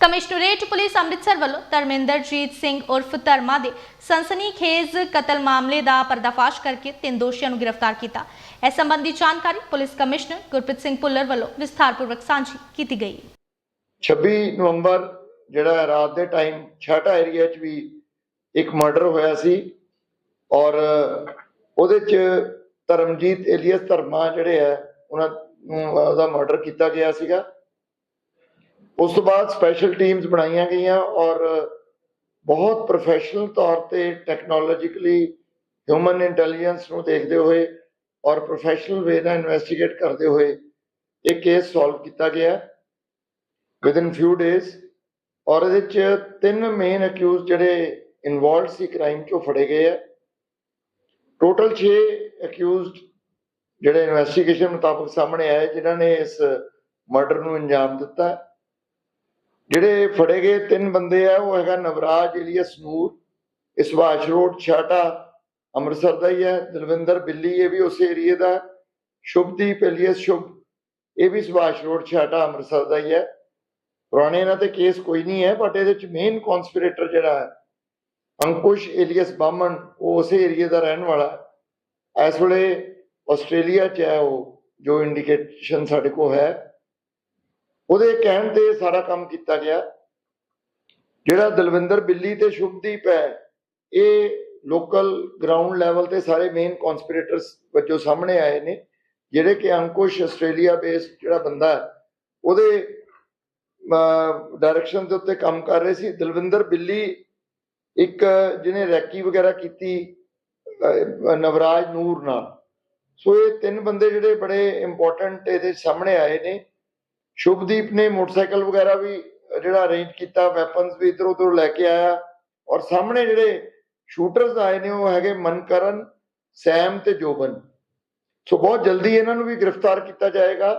Commissionerate police Amritsar ਵੱਲੋਂ ਧਰਮਿੰਦਰਜੀਤ ਸਿੰਘ ਉਰਫ ਧਰਮਾ ਦੇ ਸਨਸਨੀਖੇਜ਼ ਕਤਲ ਮਾਮਲੇ ਦਾ ਪਰਦਾਫਾਸ਼ ਕਰਕੇ ਤਿੰਨ ਦੋਸ਼ੀਆਂ ਨੂੰ ਗ੍ਰਿਫਤਾਰ ਕੀਤਾ। ਇਸ ਸੰਬੰਧੀ ਜਾਣਕਾਰੀ ਪੁਲਿਸ ਕਮਿਸ਼ਨਰ ਗੁਰਪ੍ਰੀਤ ਸਿੰਘ ਭੁੱਲਰ ਵੱਲੋਂ ਵਿਸਥਾਰਪੂਰਵਕ ਸਾਂਝੀ ਕੀਤੀ ਗਈ। 26 ਨਵੰਬਰ, ਜਿਹੜਾ ਰਾਤ ਦੇ ਟਾਈਮ ਛਾਟਾ ਏਰੀਆ 'ਚ ਵੀ ਇੱਕ ਮਰਡਰ ਹੋਇਆ ਸੀ ਔਰ ਉਹਦੇ 'ਚ ਧਰਮਜੀਤ ਏਲੀਅਸ ਧਰਮਾ ਜਿਹੜੇ ਹੈ, ਉਹਨਾਂ ਨੂੰ ਉਹਦਾ ਮਰਡਰ ਕੀਤਾ ਗਿਆ ਸੀਗਾ। ਉਸ ਤੋਂ ਬਾਅਦ ਸਪੈਸ਼ਲ ਟੀਮਸ ਬਣਾਈਆਂ ਗਈਆਂ ਔਰ ਬਹੁਤ ਪ੍ਰੋਫੈਸ਼ਨਲ ਤੌਰ ਤੇ ਟੈਕਨੋਲੋਜੀਕਲੀ ਹਿਊਮਨ ਇੰਟੈਲੀਜੈਂਸ ਨੂੰ ਦੇਖਦੇ ਹੋਏ ਔਰ ਪ੍ਰੋਫੈਸ਼ਨਲ ਵੇ ਨਾਲ ਇਨਵੈਸਟੀਗੇਟ ਕਰਦੇ ਹੋਏ ਇਹ ਕੇਸ ਸੋਲਵ ਕੀਤਾ ਗਿਆ ਵਿਦਿਨ ਫਿਊ ਡੇਜ਼ ਔਰ ਇਹਦੇ ਚ ਤਿੰਨ ਮੇਨ ਅਕਿਊਜ਼ ਜਿਹੜੇ ਇਨਵੋਲਡ ਸੀ ਕ੍ਰਾਈਮ ਚੋਂ ਫੜੇ ਗਏ ਆ। ਟੋਟਲ 6 ਅਕਿਊਜ਼ਡ ਜਿਹੜੇ ਇਨਵੈਸਟੀਗੇਸ਼ਨ ਮੁਤਾਬਕ ਸਾਹਮਣੇ ਆਏ, ਜਿਨ੍ਹਾਂ ਨੇ ਇਸ ਮਰਡਰ ਨੂੰ ਅੰਜਾਮ ਦਿੱਤਾ। ਜਿਹੜੇ ਫੜੇ ਗਏ ਤਿੰਨ ਬੰਦੇ ਆ, ਉਹ ਹੈਗਾ ਨਵਰਾਜ ਇਲੀਅਸ ਨੂਰ ਇਹ ਸੁਭਾਸ਼ ਰੋਡ, ਛਾਟਾ, ਅੰਮ੍ਰਿਤਸਰ ਦਾ ਹੀ ਹੈ, ਦਲਵਿੰਦਰ ਬਿੱਲੀ ਇਹ ਵੀ ਉਸ ਏਰੀਏ ਦਾ, ਸ਼ੁਭਦੀਪ ਇਲੀਅਸ ਸ਼ੁਭ, ਇਹ ਵੀ ਸੁਭਾਸ਼ ਰੋਡ, ਛਾਟਾ, ਅੰਮ੍ਰਿਤਸਰ ਦਾ ਹੀ ਹੈ। ਪੁਰਾਣੇ ਇਹਨਾਂ ਤੇ ਕੇਸ ਕੋਈ ਨਹੀਂ ਹੈ ਬਟ ਇਹਦੇ ਚ ਮੇਨ ਕਨਸਪੀਰੇਟਰ ਜਿਹੜਾ ਹੈ, ਅੰਕੁਸ਼ ਏਲੀਅਸ ਬਾਮਨ ਉਹ ਉਸੇ ਏਰੀਏ ਦਾ ਰਹਿਣ ਵਾਲਾ ਹੈ। ਇਸ ਵੇਲੇ ਆਸਟ੍ਰੇਲੀਆ ਚ ਹੈ ਉਹ, ਜੋ ਇੰਡੀਕੇਸ਼ਨ ਸਾਡੇ ਕੋਲ ਹੈ। ਉਹਦੇ ਕਹਿਣ ਤੇ ਸਾਰਾ ਕੰਮ ਕੀਤਾ ਗਿਆ। ਜਿਹੜਾ ਦਲਵਿੰਦਰ ਬਿੱਲੀ ਤੇ ਸ਼ੁਭਦੀਪ ਹੈ, ਇਹ ਲੋਕਲ ਗਰਾਊਂਡ ਲੈਵਲ ਤੇ ਸਾਰੇ ਮੇਨ ਕਨਸਪੀਰੇਟਰਸ ਵਜੋਂ ਸਾਹਮਣੇ ਆਏ ਨੇ, ਜਿਹੜੇ ਕਿ ਅੰਕੁਸ਼ ਆਸਟ੍ਰੇਲੀਆ ਬੇਸਡ ਜਿਹੜਾ ਬੰਦਾ ਉਹਦੇ ਡਾਇਰੈਕਸ਼ਨ ਦੇ ਉੱਤੇ ਕੰਮ ਕਰ ਰਹੇ ਸੀ। ਦਲਵਿੰਦਰ ਬਿੱਲੀ ਇੱਕ ਜਿਹਨੇ ਰੈਕੀ ਵਗੈਰਾ ਕੀਤੀ ਨਵਰਾਜ ਨੂਰ ਨਾਲ। ਸੋ ਇਹ ਤਿੰਨ ਬੰਦੇ ਜਿਹੜੇ ਬੜੇ ਇੰਪੋਰਟੈਂਟ ਇਹਦੇ ਸਾਹਮਣੇ ਆਏ ਨੇ। ਸ਼ੁਭਦੀਪ ਨੇ ਮੋਟਰਸਾਈਕਲ ਵਗੈਰਾ ਵੀ, ਜਿਹੜਾ ਅਰੇਂਜ ਕੀਤਾ ਵੈਪਨਸ ਵੀ ਇਧਰ ਉਧਰ ਲੈ ਕੇ ਆਇਆ। ਔਰ ਸਾਹਮਣੇ ਜਿਹੜੇ ਸ਼ੂਟਰਸ ਆਏ ਨੇ, ਉਹ ਹੈਗੇ ਮਨਕਰਨ, ਸੈਮ ਤੇ ਜੋਬਨ। ਸੋ ਬਹੁਤ ਜਲਦੀ ਇਹਨਾਂ ਨੂੰ ਵੀ ਗ੍ਰਿਫਤਾਰ ਕੀਤਾ ਜਾਏਗਾ।